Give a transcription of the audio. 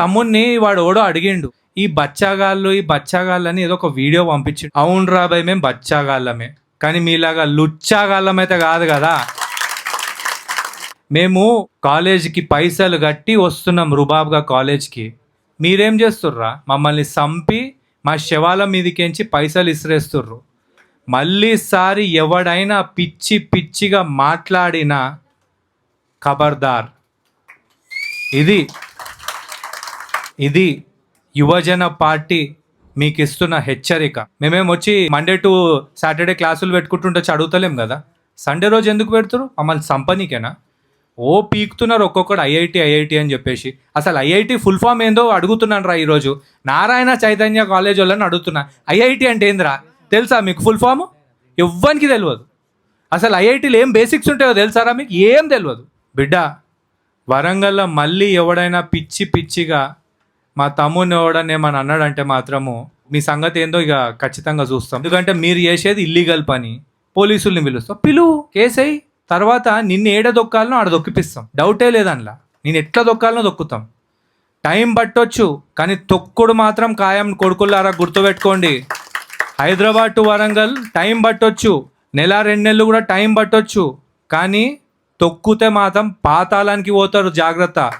తమ్ముడిని వాడు ఓడో అడిగిండు ఈ బచ్చాగాళ్ళు ఈ బచ్చాగాళ్ళని ఏదో ఒక వీడియో పంపించి అవును రాబాయ్ మేము బచ్చాగాళ్ళమే కానీ మీలాగా అయితే కాదు కదా. మేము కాలేజీకి పైసలు కట్టి వస్తున్నాం రుబాబ్గా కాలేజ్కి. మీరేం చేస్తుర్రా? మమ్మల్ని సంపి మా శవాల మీదకించి పైసలు ఇసిరేస్తుర్రు. మళ్ళీసారి ఎవడైనా పిచ్చి పిచ్చిగా మాట్లాడినా ఖబర్దార్ ఇది ఇది యువజన పార్టీ మీకు ఇస్తున్న హెచ్చరిక మేమేమొచ్చి మండే టు సాటర్డే క్లాసులు పెట్టుకుంటుంటే చదువుతలేం కదా? సండే రోజు ఎందుకు పెడతారు మమ్మల్ని సంపనీకేనా? ఓ పీకుతున్నారు ఒక్కొక్కడు ఐఐటి ఐఐటి అని చెప్పేసి. అసలు ఐఐటి ఫుల్ ఫామ్ ఏందో అడుగుతున్నాను రా ఈరోజు. నారాయణ చైతన్య కాలేజ్ వాళ్ళని అడుగుతున్నా. ఐఐటి అంటే ఏందిరా? తెలుసా మీకు ఫుల్ ఫామ్ ఎవ్వరికి తెలియదు అసలు ఐఐటీలో ఏం బేసిక్స్ ఉంటాయో తెలుసారా మీకు? ఏం తెలియదు బిడ్డ వరంగల్లో మళ్ళీ ఎవడైనా పిచ్చి పిచ్చిగా మా తమ్ముని ఎవడని ఏమని అన్నాడంటే మాత్రము మీ సంగతి ఏందో ఇక ఖచ్చితంగా చూస్తాం. ఎందుకంటే మీరు చేసేది ఇల్లీగల్ పని. పోలీసుల్ని పిలుస్తాం. పిలువు కేసై తర్వాత నిన్ను ఏడ దొక్కాలనో ఆడ దొక్కిపిస్తాం. డౌటే లేదనలా. నేను ఎట్లా దొక్కాలనో దొక్కుతాం. టైం పట్టొచ్చు కానీ తొక్కుడు మాత్రం ఖాయం కొడుకులారా గుర్తుపెట్టుకోండి. హైదరాబాద్ టు వరంగల్ టైం పట్టొచ్చు. నెల రెండు నెలలు కూడా టైం పట్టొచ్చు. కానీ తొక్కుతే మాత్రం పాతాళానికి పోతారు జాగ్రత్త.